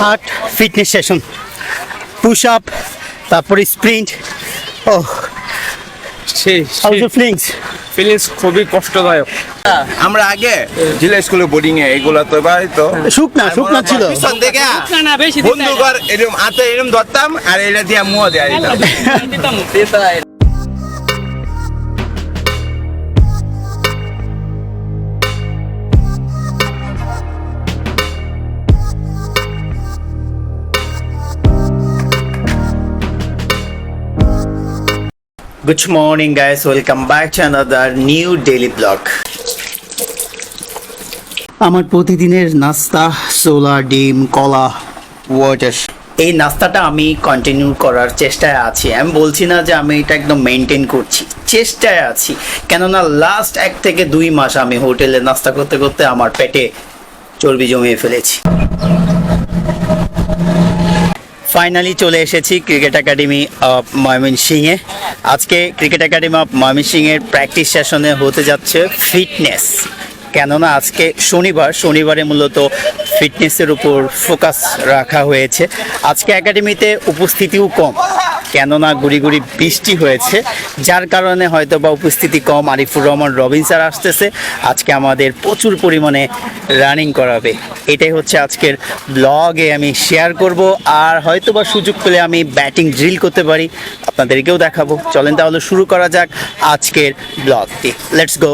Heart fitness session push up তারপরে sprint ও feelings feelings খুবই কষ্টদায়ক। আমরা আগে জেলা স্কুলে বোর্ডিং এ এগুলো তো এবার তো শুকনা শুকনা ছিল। পিছন থেকে বন্ধুকর এরকম হাতে এরকম ধরতাম আর এটা দিয়ে মুয়া দেয়া দিতাম। Good morning, guys. Welcome back to another new daily vlog. আমার প্রতিদিনের নাস্তা সোলা ডিম কলা ওয়াটার এই নাস্তাটা আমি কন্টিনিউ করার চেষ্টায় আছি। আমি বলছি না যে আমি এটা একদম মেনটেন করছি। চেষ্টায় আছি। কেননা লাস্ট এক থেকে দুই মাস আমি হোটেলে নাস্তা করতে করতে আমার পেটে চর্বি জমিয়ে ফেলেছি। ফাইনালি চলে এসেছি ক্রিকেট একাডেমি অফ ময়মনসিংহে। আজকে ক্রিকেট একাডেমি অফ ময়মনসিংহের প্র্যাকটিস সেশনে হতে যাচ্ছে ফিটনেস। কেননা আজকে শনিবার, শনিবারে মূলত ফিটনেসের উপর ফোকাস রাখা হয়েছে। আজকে একাডেমিতে উপস্থিতিও কম। কেননা গুড়ি গুড়ি বৃষ্টি হয়েছে, যার কারণে হয়তো বা উপস্থিতি কম। আরিফুর রহমান, রবিন স্যার আসতেছে। আজকে আমাদের প্রচুর পরিমাণে রানিং করাবে। এটাই হচ্ছে আজকের ব্লগে আমি শেয়ার করব। আর হয়তো বা সুযোগ পেলে আমি ব্যাটিং ড্রিল করতে পারি, আপনাদেরকেও দেখাবো। চলেন তাহলে শুরু করা যাক আজকের ব্লগটি। লেটস গো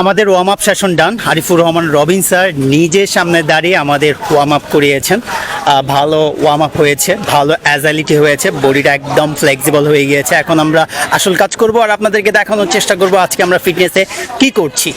আমাদের warm up session done Arifur Rahman, Robin sir নিজের সামনে দাঁড়িয়ে আমাদের ওয়ার্ম আপ করিয়েছেন। ভালো ওয়ার্ম আপ হয়েছে, ভালো অ্যাজালিটি হয়েছে বডিটা একদম ফ্লেক্সিবল হয়ে গিয়েছে। এখন আমরা আসল কাজ করব আর আপনাদেরকে দেখানোর চেষ্টা করব আজকে আমরা ফিটনেসে কি করছি।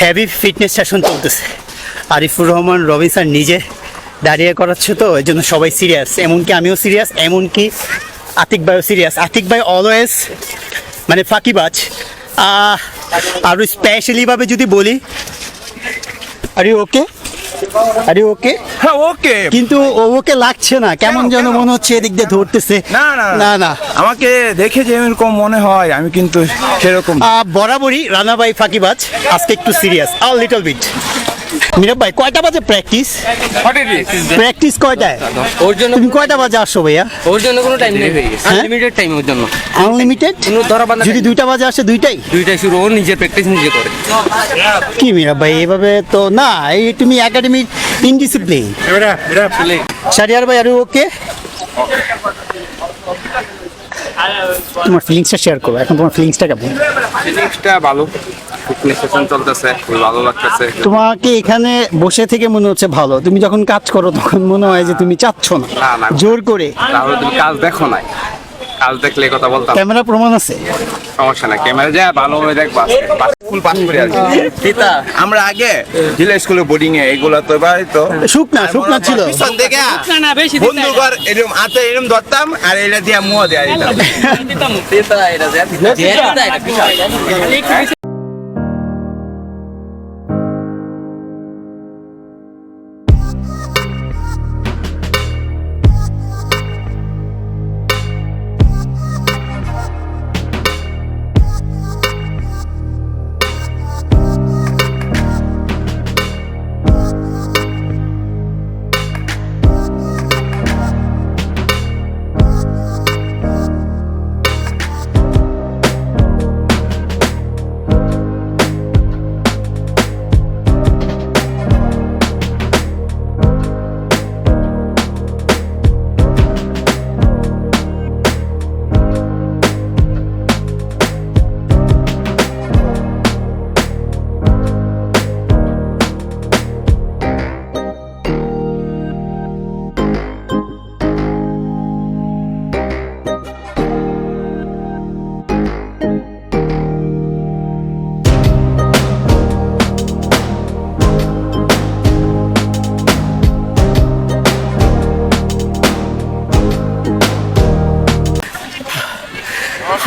হেভি ফিটনেস সেশন চলতেছে। আরিফুর রহমান, রবিন স্যার নিজে দাঁড়িয়ে করাচ্ছে তো, এই জন্য সবাই সিরিয়াস এমনকি আমিও সিরিয়াস এমনকি আতিক ভাইও সিরিয়াস আতিক ভাই অলওয়েজ মানে ফাঁকিবাজ। আরও স্পেশালিভাবে যদি বলি আর ইউ ওকে আরে ওকে? হ্যাঁ ওকে। কিন্তু ও ওকে লাগছে না। কেমন যেন মনে হচ্ছে এদিক দিয়ে ধরতেছে। না না না। না আমাকে দেখে যে এরকম মনে হয় আমি কিন্তু সেরকম। বরাবরই রানাবাই ফাঁকিবাজ। আজকে একটু সিরিয়াস আর লিটল বিট মিরাব ভাই কয়টা বাজে প্র্যাকটিস প্র্যাকটিস কয়টায়? ওর জন্য তুমি কয়টা বাজে আসো ভাইয়া? ওর জন্য কোনো টাইম নেই আনলিমিটেড টাইম ওর জন্য। আনলিমিটেড কোনো ধরা বাঁধা যদি দুইটা বাজে আসে দুইটাই? দুইটাই শুরু ও নিজের প্র্যাকটিস নিজে করে। কি মিরাব ভাই এভাবে তো না এই তুমি একাডেমির ইনডিসিপ্লিন শারিয়ার ভাই আর ওকে? তোমার ফিলিংসটা শেয়ার করো এখন তোমার ফিলিংসটা কেমন? ফিলিংসটা ভালো। ফিটনেস সেশন চলতেছে খুবই ভালো লাগতেছে। তোমাকে এখানে বসে থেকে মনে হচ্ছে ভালো। তুমি যখন কাজ করো তখন মনে হয় যে তুমি চাচ্ছ না। না, না। জোর করে। তাহলে তুমি কাজ দেখো নাই। কাজ দেখলে কথা বলতাম। ক্যামেরা প্রমাণ আছে? সমস্যা নাই ক্যামেরা যা ভালো হবে দেখবা স্কুল পাস করে আসি। আমরা আগে জেলা স্কুলে বোর্ডিং এ এগুলা তো ভাই তো। শুকনা শুকনা ছিল। পিছন থেকে বন্ধু ঘর এরকম হাতে এরকম ধরতাম আর এটা দিয়ে মুহ দেয়া দিতাম।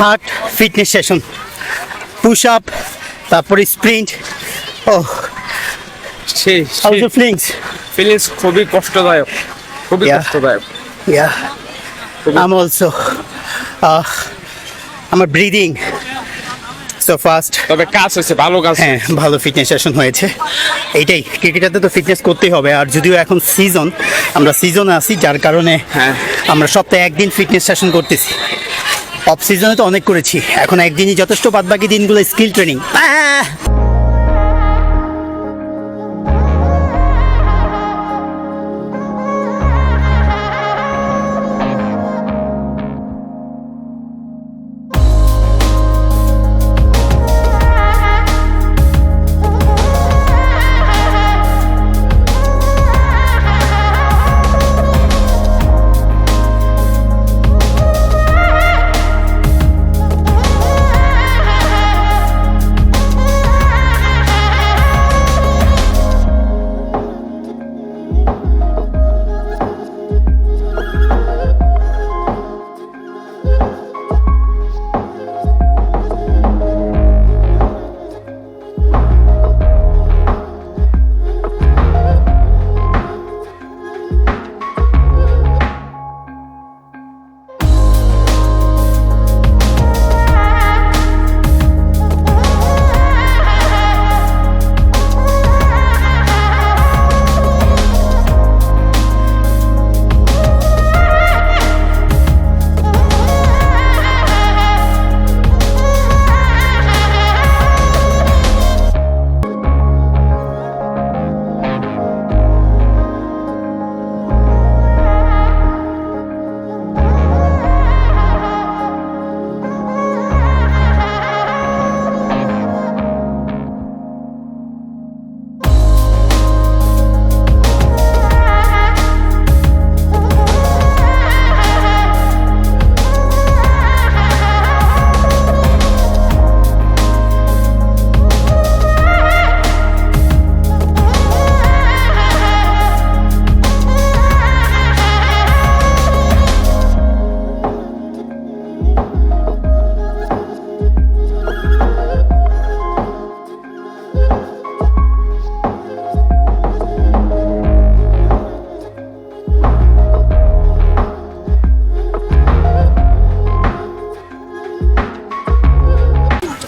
Heart fitness session push up তারপরে স্প্রিন্ট ও সেই ফিলিংস ফিলিংস খুবই কষ্টদায়ক খুবই. কষ্টদায়ক। ইয়া আম অলসো আমার ব্রিদিং সো ফাস্ট তবে কাজ হয়েছে ভালো কাজ হ্যাঁ ভালো ফিটনেস সেশন হয়েছে। এইটাই ক্রিকেটারতে তো ফিটনেস করতেই হবে। আর যদিও এখন সিজন আমরা সিজনে আছি যার কারণে হ্যাঁ। আমরা সপ্তাহে একদিন ফিটনেস সেশন করতেছি। অফ সিজনে তো অনেক করেছি। এখন একদিনই যথেষ্ট বাদবাকি দিনগুলো স্কিল ট্রেনিং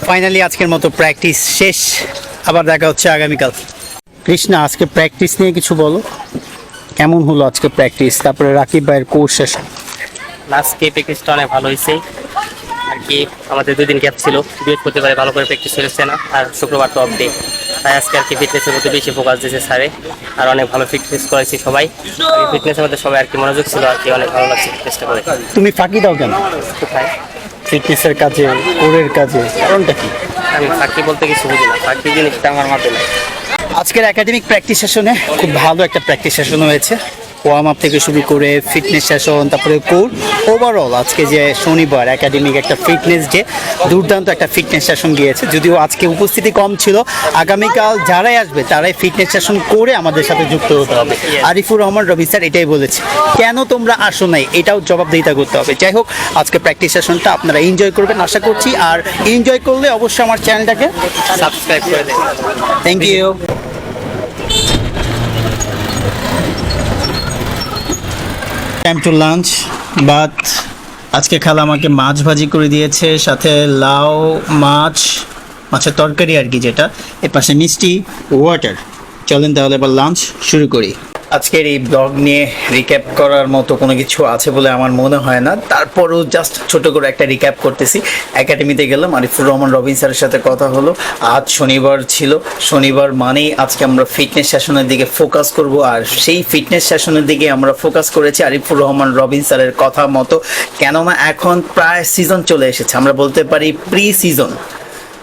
ফাইনালি আজকের মতো প্র্যাকটিস শেষ। আবার দেখা হচ্ছে আগামীকাল। কৃষ্ণা আজকে প্র্যাকটিস নিয়ে কিছু বলো। কেমন হলো আজকে প্র্যাকটিস তারপরে রাকিব ভাইয়ের কোর্স শেষ। আজকে প্র্যাকটিসটা অনেক ভালো হয়েছে। আর কি আমাদের দুই দিন গ্যাপ ছিল। বৃহস্পতিবারে ভালো করে প্র্যাকটিস হয়েছে না আর শুক্রবার তো অফ ডে তাই আজকে আর কি ফিটনেসের প্রতি বেশি ফোকাস দিয়েছে স্যারে আর অনেক ভালো ফিটনেস করেছি সবাই। ফিটনেসের মধ্যে সবাই আর কি মনোযোগ ছিল আর কি অনেক ভালো লাগছে ফিটনেসটা করে। তুমি ফাঁকি দাও কেন? কোথায় ফিটনেসের কাজে কোরের কাজে কারণটা কি? আমি চাকরি বলতে কিছু বুঝি না। চাকরি জিনিসটা আমার মাথায় নাই। আজকের একাডেমিক প্র্যাকটিস সেশনে খুব ভালো একটা প্র্যাকটিস সেশন হয়েছে। ওয়ার্ম আপ থেকে শুরু করে ফিটনেস সেশন তারপরে কোর ওভারঅল আজকে যে শনিবার একাডেমিক একটা ফিটনেস ডে দুর্দান্ত একটা ফিটনেস সেশন গিয়েছে। যদিও আজকে উপস্থিতি কম ছিল, আগামীকাল যারাই আসবে, তারাই ফিটনেস সেশন করে আমাদের সাথে যুক্ত হতে হবে। আরিফুর রহমান, রবি স্যার, এটাই বলেছে। কেন তোমরা আসো নাই? এটাও জবাবদিহিতা করতে হবে। যাই হোক, আজকে প্র্যাকটিস সেশনটা আপনারা এনজয় করবেন, আশা করছি। আর এনজয় করলে অবশ্যই আমার চ্যানেলটাকে সাবস্ক্রাইব করে দেন thank you time to lunch but আজকে খালা আমাকে মাছ ভাজি করে দিয়েছে সাথে লাউ মাছ মাছের তরকারি আর কি যেটা। এর পাশে মিষ্টি ওয়াটার চলেন তাহলে এবার লাঞ্চ শুরু করি। আজকের এই ব্লগ নিয়ে রিক্যাপ করার মতো কোনো কিছু আছে বলে আমার মনে হয় না। তারপরও জাস্ট ছোট করে একটা রিক্যাপ করতেছি। একাডেমিতে গেলাম, আরিফুর রহমান রবিন স্যারের সাথে কথা হলো। আজ শনিবার ছিল। শনিবার মানেই আজকে আমরা ফিটনেস সেশনের দিকে ফোকাস করব। আর সেই ফিটনেস সেশনের দিকে আমরা ফোকাস করেছি আরিফুর রহমান রবিন স্যারের কথা মতো। কেননা এখন প্রায় সিজন চলে এসেছে। আমরা বলতে পারি প্রি সিজন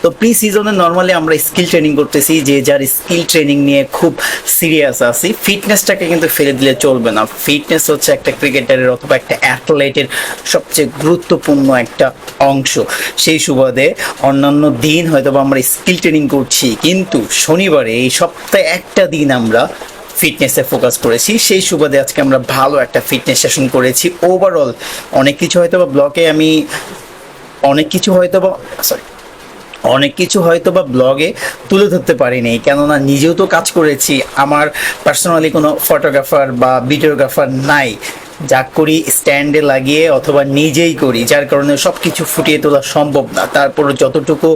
তো প্রি সিজনে নর্মালি আমরা স্কিল ট্রেনিং করতেছি, যে যার স্কিল ট্রেনিং নিয়ে খুব সিরিয়াস আছি। ফিটনেসটাকে কিন্তু ফেলে দিলে চলবে না। ফিটনেস হচ্ছে একটা ক্রিকেটারের অথবা একটা অ্যাথলেটের সবচেয়ে গুরুত্বপূর্ণ একটা অংশ। সেই সুবাদে অন্যান্য দিন হয়তো আমরা স্কিল ট্রেনিং করছি, কিন্তু শনিবারে এই সপ্তাহে একটা দিন আমরা ফিটনেসে ফোকাস করেছি। সেই সুবাদে আজকে আমরা ভালো একটা ফিটনেস সেশন করেছি। ওভারঅল অনেক কিছু হয়তো বা ব্লকে আমি অনেক কিছু হয়তো বা সরি অনেক কিছু হয়তো বা ব্লগে তুলে ধরতে পারিনি, কেননা নিজেও তো কাজ করেছি। আমার পার্সোনালি কোনো ফটোগ্রাফার বা ভিডিওগ্রাফার নাই। যা করি স্ট্যান্ডে লাগিয়ে অথবা নিজেই করি, যার কারণে সব কিছু ফুটিয়ে তোলা সম্ভব না। তারপর যতটুকু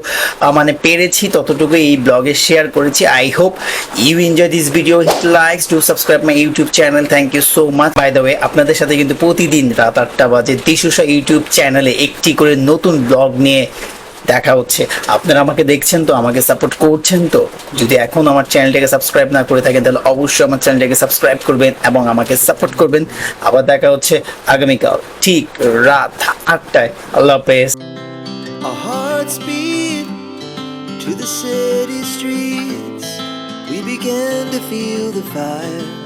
মানে পেরেছি, ততটুকু এই ব্লগে শেয়ার করেছি। I hope you enjoy this video hit likes to subscribe my YouTube channel thank you so much by the way আপনাদের সাথে কিন্তু প্রতিদিন রাত আটটা বাজে দিশুষা ইউটিউব চ্যানেলে একটি করে নতুন ব্লগ নিয়ে দেখা হচ্ছে। আপনারা আমাকে দেখছেন তো, আমাকে সাপোর্ট করছেন তো। যদি এখন আমার চ্যানেলটাকে সাবস্ক্রাইব না করে থাকেন, তাহলে অবশ্যই আমার চ্যানেলটাকে সাবস্ক্রাইব করবেন এবং আমাকে সাপোর্ট করবেন। আবার দেখা হচ্ছে আগামীকাল, ঠিক রাত আটটায়। আল্লাহ হাফেজ। To the city streets. We began to feel the fire.